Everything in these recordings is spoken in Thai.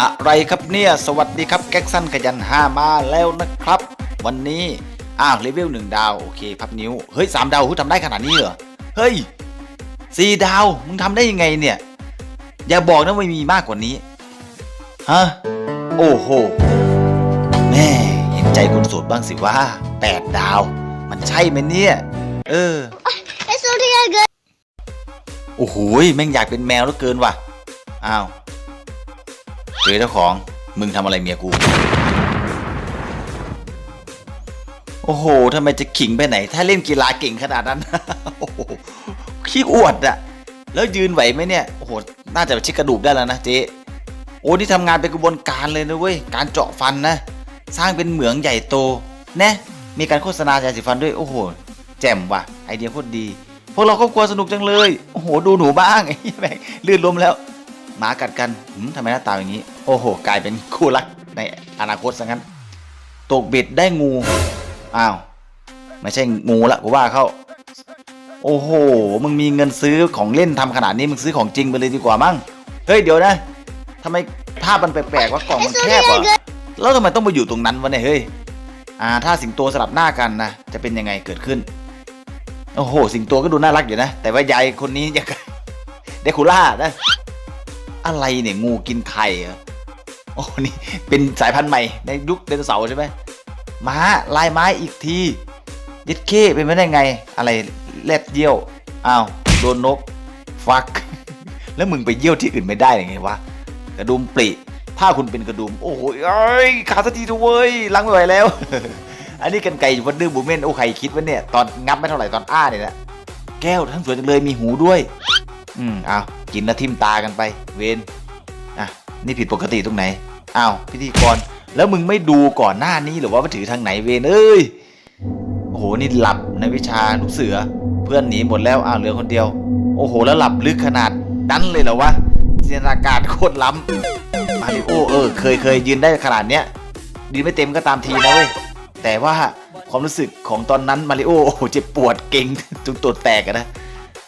อะไรครับเนี่ยสวัสดีครับแก๊กสั้นขยันห้ามาแล้วนะครับ วันนี้อ้าวเลเวลหนึ่งดาวโอเคพับนิ้วเฮ้ยสามดาวคุณทำได้ขนาดนี้เหรอเฮ้ยสี่ดาวมึงทำได้ยังไงเนี่ย อย่าบอกนะว่ามีมากกว่านี้ฮะโอ้โหแม่เห็นใจคนโสดบ้างสิว่าแปดดาว มันใช่ไหมเนี่ยเออ Es un día good. โอ้โหยแม่งอยากเป็นแมวแล้วเกินว่ะอ้าว เจอเจ้าของ มึงทำอะไรเมียกู โอ้โหทำไมจะขิงไปไหน ถ้าเล่นกีฬาเก่งขนาดนั้น โอ้โหขี้อวดอะแล้วยืนไหวไหมเนี่ย โอ้โห น่าจะไปเช็คกระดูกได้แล้วนะเจ๊โอ้นี่ทำงานเป็นกระบวนการเลยนะเว้ย การเจาะฟันนะ สร้างเป็นเหมืองใหญ่โต นะ มีการโฆษณายาสีฟันด้วย โอ้โห แจ่มว่ะ ไอเดียโคตรดี พวกเราครอบครัวสนุกจังเลย โอ้โห ดูหนูบ้างไอ้แม่งลื่นล้มแล้ว หมากัดกันหืมทำไมหน้าตาอย่างนี้ โอ้โห กลายเป็นคู่รักในอนาคตซะงั้น ตกเบ็ดได้งู อ้าว ไม่ใช่งูละกูว่าเขาโอ้โห มึงมีเงินซื้อของเล่นทำขนาดนี้ มึงซื้อของจริงไปเลยดีกว่ามั้ง เฮ้ย เดี๋ยวนะทำไมภาพมันแปลกๆว่ากล่องมันแคบเหรอแล้วทำไมต้องมาอยู่ตรงนั้นวะเนี่ย เฮ้ย อ่า ถ้าสิงโตสลับหน้ากันนะ จะเป็นยังไงเกิดขึ้น โอ้โห สิงโตก็ดูน่ารักอยู่นะ แต่ว่ายายคนนี้ยังเดคูล่านะ อะไรเนี่ยงูกินไข่เหรอโอ้นี่เป็นสายพันธุ์ใหม่ในยุคไดโนเสาร์ใช่ไหมม้าลายไม้อีกทียิดเคเป็นไปได้ไง อะไรเล็ดเยี่ยวอ้าวโดนนกฟัก แล้วมึงไปเยี่ยวที่อื่นไม่ได้ยังไงวะกระดุมปริถ้าคุณเป็นกระดุม โอ้โหเอ้ยขาสักทีเถอะเว้ยล้างไม่ไหวแล้ว อันนี้กันไก่วันดื้อบูเมนโอ้ใครคิดว่าเนี่ย ตอนงับไม่เท่าไหร่ตอนอ้าเนี่ยนะแก้วทั้งสวยจังเลยมีหูด้วย อืมเอาว กินแล้วทิมตากันไป เวนอะนี่ผิดปกติตรงไหนอ้าวพิธีกรแล้วมึงไม่ดูก่อนหน้านี้หรือว่ามันถือทางไหนเวนเอ้ยโอ้โหนี่หลับในวิชาลูกเสือ เพื่อนหนีหมดแล้วอ้าวเหลือคนเดียว โอ้โห แล้วหลับลึกขนาดนั้นเลยเหรอวะจินตนาการโคตรล้ำมาริโอเออเคยเคยยืนได้ขนาดเนี้ยยืนไม่เต็มก็ตามทีนะเว้ยแต่ว่าความรู้สึกของตอนนั้นมาริโอโอ้โหเจ็บปวดเก่งจนตัวแตกนะ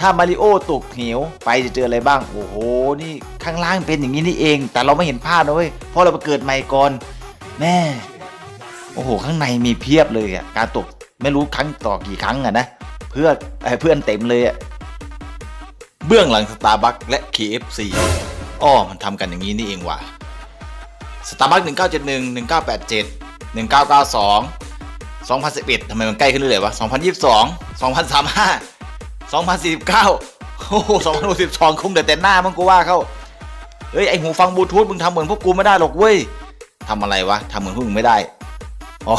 ถ้ามาริโอตกเหวไปจะเจออะไรบ้าง โอ้โห นี่ข้างล่างเป็นอย่างนี้นี่เอง แต่เราไม่เห็นภาพนะเว้ย เพราะเราไปเกิดใหม่ก่อน แม่ โอ้โห ข้างในมีเพียบเลยอะ การตกไม่รู้ครั้งต่อกี่ครั้งอะนะ เพื่อเอ่อเพื่อนเต็มเลยอะ เบื้องหลังสตาร์บัคและ KFC อ้อ มันทำกันอย่างนี้นี่เองว่ะสตาร์บัค1971 1987 1992 2011ทำไมมันใกล้ขึ้นเรื่อยๆวะ 2022 2035 2049 โอ้โห2062คุมแต่แต่หน้ามึงกูว่าเขาเฮ้ย ไอหูฟังบลูทูธมึงทำเหมือนพวกกูไม่ได้หรอกเว้ยทำอะไรวะทำเหมือนพวกมึงไม่ได้ อ๋อ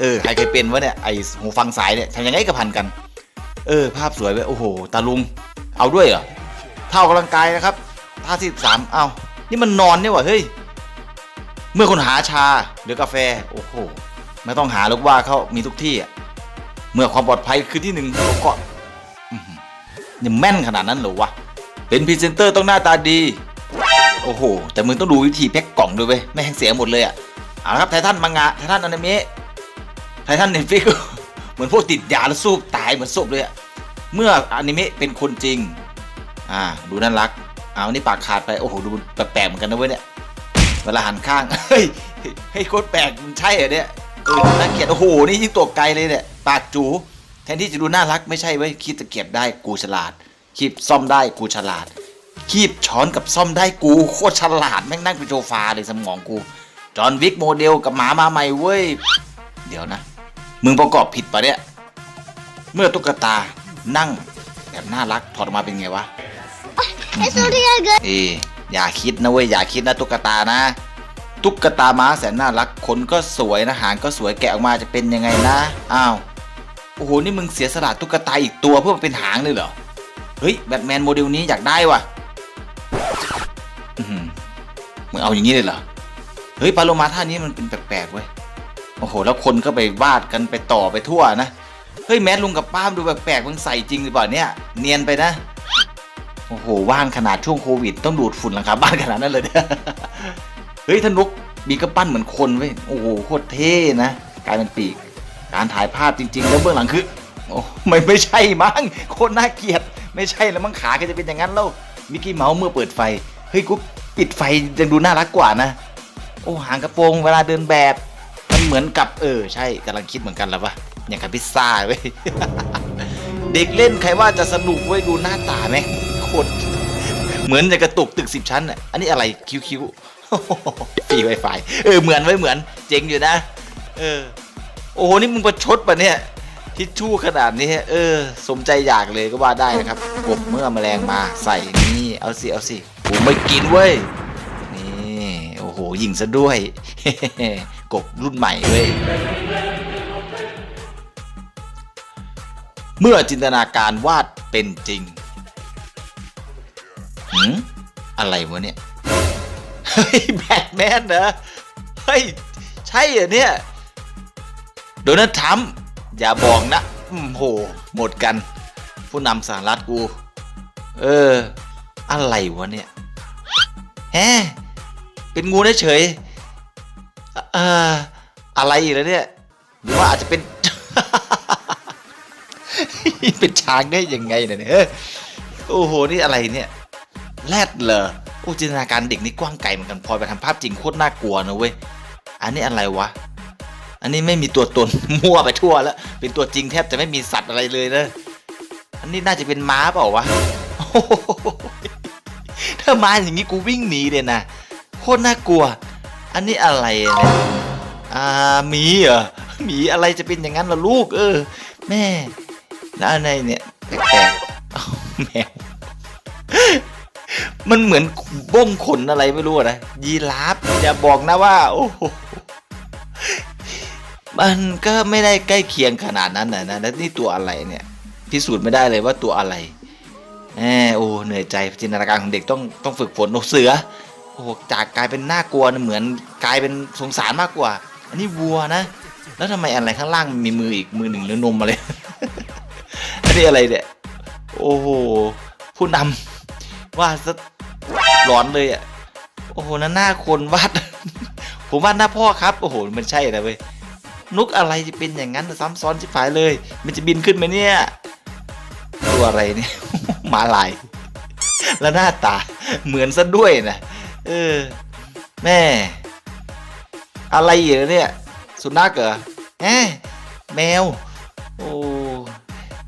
เออ ใครเคยเป็นวะเนี่ย ไอหูฟังสายเนี่ยทำยังไงกับพันกัน เออ ภาพสวยเว้ย โอ้โห ตาลุง เอาด้วยเหรอเท่ากำลังกายนะครับท่าที่สามเอ้านี่มันนอนเนี่ยวะเฮ้ย เมื่อคนหาชาหรือกาแฟ โอ้โห ไม่ต้องหาหรอกว่าเขามีทุกที่อะเมื่อความปลอดภัยคือที่หนึ่งเขาก็อื้อหือ นี่แม่นขนาดนั้นเหรอวะ เป็นพรีเซนเตอร์ต้องหน้าตาดี โอ้โห แต่มึงต้องดูวิธีแพ็คกล่องด้วยเว้ยไม่ให้งเสียหมดเลยอะเอาละครับไททันมังงะไททันอนิเมะไททันเน็ตฟิกเหมือนพวกติดยาแล้วสู้ตายเหมือนศพเลยอะเมื่ออนิเมะเป็นคนจริง อ่า ดูน่ารัก เอานี่ปากขาดไป โอ้โห ดูแปลกๆเหมือนกันนะเว้ยเนี่ย เวลาหันข้าง เฮ้ย เฮ้ยโคตรแปลก มันใช่เหรอเนี่ยเออน่าเกลียด โอ้โห นี่ยิ่งตัวไกลเลยเนี่ย ปากจู แทนที่จะดูน่ารักไม่ใช่เว้ยคีบตะเกียบได้กูฉลาด คีบซ่อมได้กูฉลาด คีบช้อนกับซ่อมได้กูโคตรฉลาดแม่งนั่งเป็นโซฟาเลยสมองกู จอห์นวิกโมเดลกับหมามาใหม่เว้ย เดี๋ยวนะ มึงประกอบผิดปะเนี่ย เมื่อตุ๊กตานั่งแบบน่ารักถอดออกมาเป็นไงวะ Es un día good. เอยอย่าคิดนะเว้ยอย่าคิดนะตุ๊กตานะ ตุ๊กตาม้าแสนน่ารักขนก็สวยนะหางก็สวยแกะออกมาจะเป็นยังไงนะ อ้าวโอ้โห นี่มึงเสียสละตุ๊กตาอีกตัวเพื่อมาเป็นหางเลยเหรอ เฮ้ย แบทแมนโมเดลนี้อยากได้ว่ะมึงเอาอย่างนี้เลยเหรอ เฮ้ยปลาโลมาท่านี้มันเป็นแปลกๆเว้ย โอ้โห แล้วคนก็ไปวาดกันไปต่อไปทั่วนะ เฮ้ย แมสลุงกับป้ามดูแปลกๆมึงใส่จริงหรือเปล่าเนี่ย เนียนไปนะ โอ้โห ว่างขนาดช่วงโควิด ต้องดูดฝุ่นหลังคาบ้านขนาดนั้นเลยเนี่ยเฮ้ยท่านนุกมีกระปั้นเหมือนคนเว้ย โอ้โห โคตรเท่นะ กลายเป็นปีก การถ่ายภาพจริง ๆ แล้วเบื้องหลังคือโอ้ไม่ไม่ใช่มั้งโคตรน่าเกลียด ไม่ใช่แล้วมั้งขาก็จะเป็นอย่างนั้นแล้วมิกกี้เมาส์เมื่อเปิดไฟเฮ้ยกุปิดไฟยังดูน่ารักกว่านะ โอ้หางกระโปรงเวลาเดินแบบมันเหมือนกับเออ ใช่กำลังคิดเหมือนกันแล้วปะอย่างกับพิซซ่าเว้ยเด็กเล่นใครว่าจะสนุกเว้ยดูหน้าตาไหมโคตรเหมือนจะกระตุกตึกสิบชั้นอะอันนี้อะไรคิ้วๆฟรีไวไฟเออเหมือนไว้เหมือนเจ๋งอยู่นะ เออ โอ้โห นี่มึงประชดปะเนี่ย ทิชชู่ขนาดนี้ เออ สมใจอยากเลยก็ว่าได้นะครับกบเมื่อแมลงมาใส่นี่ เอาสิ เอาสิกูไม่กินเว้ย นี่ โอ้โห ยิงซะด้วย กบรุ่นใหม่เว้ย เมื่อจินตนาการวาดเป็นจริงหืมอะไรวะเนี่ย เฮ้ย แบทแมนเหรอ เฮ้ย ใช่เหรอเนี่ย โดนัลด์ทรัมป์อย่าบอกนะอืมโห หมดกัน ผู้นำสหรัฐกู เออ อะไรวะเนี่ยแฮเป็นงูได้เฉยเอ่ออะไรอีกแล้วเนี่ยหรือว่าอาจจะเป็น เป็นช้างได้ยังไงเนี่ยเฮ้ยโอ้โห นี่อะไรเนี่ยแรดเหรอโอ้จินตนาการเด็กนี่กว้างไกลเหมือนกันพอไปทำภาพจริงโคตรน่ากลัวนะเว้ย อันนี้อะไรวะ อันนี้ไม่มีตัวตนมั่วไปทั่วแล้ว เป็นตัวจริงแทบจะไม่มีสัตว์อะไรเลยนะอันนี้น่าจะเป็นม้าเปล่าวะถ้ามาอย่างนี้กูวิ่งหนีเลยนะโคตรน่ากลัว อันนี้อะไรเนี่ยอ่าหมีเหรอหมีอะไรจะเป็นอย่างนั้นล่ะลูก เออ แม่แล้วอะไรเนี่ยแปลกๆแมวมันเหมือนบ้งขนอะไรไม่รู้นะยีราฟอย่าบอกนะว่า โอ้โห มันก็ไม่ได้ใกล้เคียงขนาดนั้นนะนะแล้วนี่ตัวอะไรเนี่ยพิสูจน์ไม่ได้เลยว่าตัวอะไรแหมโอ้เหนื่อยใจจินตนาการของเด็กต้องต้องฝึกฝนโอเสือโอ้จากกลายเป็นน่ากลัวเหมือนกลายเป็นสงสารมากกว่า อันนี้วัวนะ แล้วทำไมอะไรข้างล่างมีมืออีกมือหนึ่งหรือนมอะไรอันนี้อะไรเนี่ยโอ้โหผู้นำว่าดซะร้อนเลยอะโอ้โหนั่นหน้าคนวาดผมวาดหน้าพ่อครับ โอ้โหมันใช่นะเว้ย นุกอะไรจะเป็นอย่างนั้นซ้ำซ้อนชิบหายเลย มันจะบินขึ้นไหมเนี่ย ตัวอะไรเนี่ย หมาลาย แล้วหน้าตาเหมือนซะด้วยนะเออ แม่ อะไรอีกแล้วเนี่ย สุนัขเหรอแหมแมว โอ้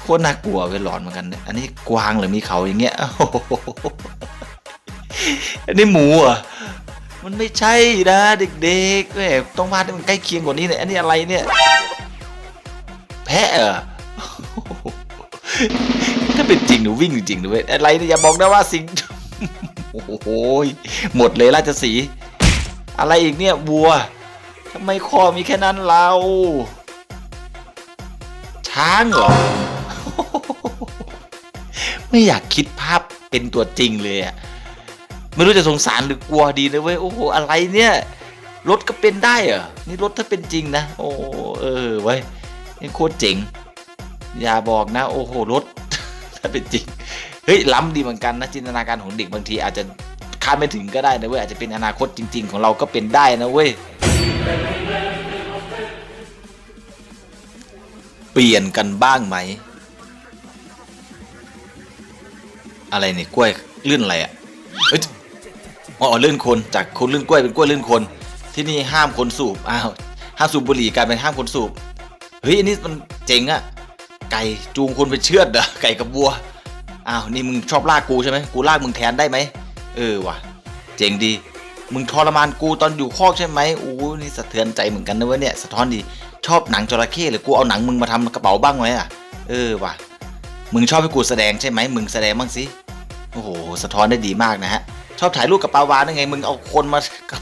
โคตรน่ากลัวเวหลอนเหมือนกันเนี่ยอันนี้กวางหรือมีเขาอย่างเงี้ยโอ้โหอันนี้หมูอะ มันไม่ใช่นะเด็กๆแหมต้องวาดให้มันใกล้เคียงกว่านี้เนี่ยอันนี้อะไรเนี่ย แพะเหรอถ้าเป็นจริงหนูวิ่งจริงๆหนูเว้อะไรเนี่ยอย่าบอกนะว่าสิงโอ้โหหมดเลยราชสีอะไรอีกเนี่ยวัวทำไมคอมีแค่นั้นเราช้างเหรอไม่อยากคิดภาพเป็นตัวจริงเลยอะ ไม่รู้จะสงสารหรือกลัวดีนะเว้ยโอ้โหอะไรเนี่ยรถก็เป็นได้เหรอนี่รถถ้าเป็นจริงนะ โอ้เออเว้ยนี่โคตรเจ๋งอย่าบอกนะ โอ้โหรถ ถ้าเป็นจริงเฮ้ยล้ำดีเหมือนกันนะจินตนาการของเด็กบางทีอาจจะคาดไม่ถึงก็ได้นะเว้ยอาจจะเป็นอนาคตจริง ๆ ของเราก็เป็นได้นะเว้ยเปลี่ยนกันบ้างไหม อะไรเนี่ยกล้วยลื่นอะไรอะเอ้ย อ๋อลื่นคนจากคนลื่นกล้วยเป็นกล้วยลื่นคน ที่นี่ห้ามคนสูบอ้าวห้ามสูบบุหรี่กลายเป็นห้ามคนสูบเฮ้ยอันนี้มันเจ๋งอะไก่จูงคนไปเชือดเหรอไก่กับวัวอ้าวนี่มึงชอบลากกูใช่ไหมกูลากมึงแทนได้ไหมเออว่ะ เจ๋งดีมึงทรมานกูตอนอยู่คอกใช่ไหมโอ้นี่สะเทือนใจเหมือนกันนะเว้ยเนี่ยสะท้อนดีชอบหนังจระเข้หรือกูเอาหนังมึงมาทำกระเป๋าบ้างไหมอะเออว่ะมึงชอบให้กูแสดงใช่ไหมมึงแสดงบ้างสิโอ้โหสะท้อนได้ดีมากนะฮะ ชอบถ่ายรูปกับปาวานได้ไง มึงเอาคนมากับ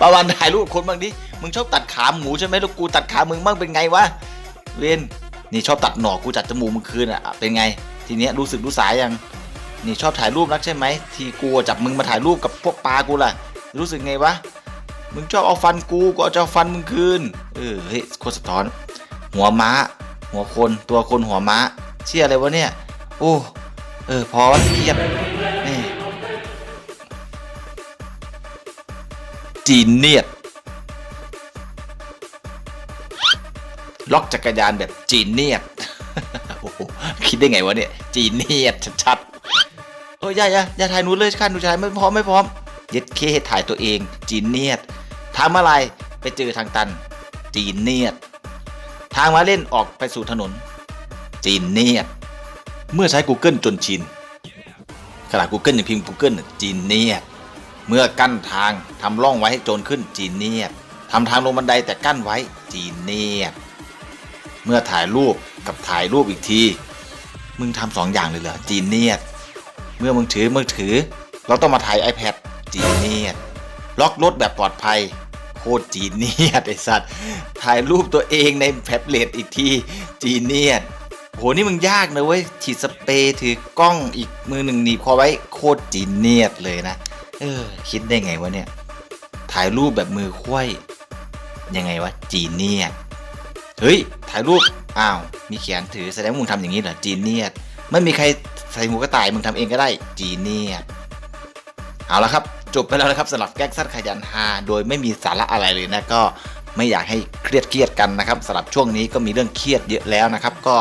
ปาวานถ่ายรูปคนบ้างดิ มึงชอบตัดขาหมูใช่ไหมแล้วกูตัดขามึงบ้างเป็นไงวะ เวนนี่ชอบตัดหนอกกูจัดจมูกมึงคืนอะ เป็นไง ทีเนี้ยรู้สึกรู้สายยัง นี่ชอบถ่ายรูปนักใช่ไหม ทีกูจับมึงมาถ่ายรูปกับพวกปลากูล่ะ รู้สึกไงวะ มึงชอบเอาฟันกูกูเอาจะเอาฟันมึงคืน เออ เฮ้ยโคตรสะท้อน หัวม้า หัวคน ตัวคนหัวม้า เชี่ยอะไรวะเนี่ย โอ้ เออพอเครียด จีเนียดล็อกจักรยานแบบจีเนียดโอ้โหคิดได้ไงวะเนี่ย จีเนียดชัดเอออย่าอย่าอย่าถ่ายหนูเลยค่ะหนูถ่ายไม่พร้อมไม่พร้อมเย็ดเคถ่ายตัวเอง จีเนียดทำอะไรไปเจอทางตัน จีเนียดทางมาเล่นออกไปสู่ถนน จีเนียดเมื่อใช้ Google จนชินขนาด Google ยังพิมพ์ Google จีเนียด เมื่อกั้นทางทำร่องไว้ให้โจรขึ้นจีเนียดทำทางลงบันไดแต่กั้นไว้จีเนียดเมื่อถ่ายรูปกับถ่ายรูปอีกที มึงทำสองอย่างเลยเหรอจีเนียดเมื่อมึงถือมือถือ เราต้องมาถ่าย iPad จีเนียดล็อกรถแบบปลอดภัยโคตรจีเนียดไอสัตว์ถ่ายรูปตัวเองในแท็บเล็ตอีกทีจีเนียดโหนี่มึงยากนะเว้ยฉีดสเปรย์ถือกล้องอีกมือหนึ่งหนีบคอไว้โคตรจีเนียดเลยนะ เออ คิดได้ไงวะเนี่ย ถ่ายรูปแบบมือควยยังไงวะ จีเนียดเฮ้ย ถ่ายรูป อ้าว มีแขนถือแสดงว่ามึงทำอย่างนี้เหรอ จีเนียไม่มีใครใส่หมูกระต่ายมึงทำเองก็ได้ จีเนียเอาละครับจบไปแล้วนะครับสำหรับแก๊กซัดขยันฮาโดยไม่มีสาระอะไรเลยนะก็ไม่อยากให้เครียดเครียดกันนะครับสำหรับช่วงนี้ก็มีเรื่องเครียดเยอะแล้วนะครับ ก็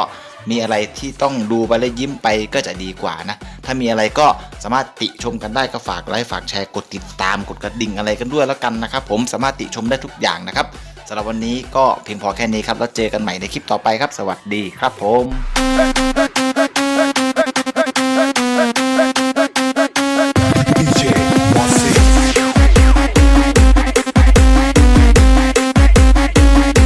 มีอะไรที่ต้องดูไปแล้วยิ้มไปก็จะดีกว่านะ ถ้ามีอะไรก็สามารถติชมกันได้ก็ฝากไลค์ฝากแชร์กดติดตามกดกระดิ่งอะไรกันด้วยแล้วกันนะครับ ผมสามารถติชมได้ทุกอย่างนะครับสำหรับวันนี้ก็เพียงพอแค่นี้ครับแล้วเจอกันใหม่ในคลิปต่อไปครับ สวัสดีครับผม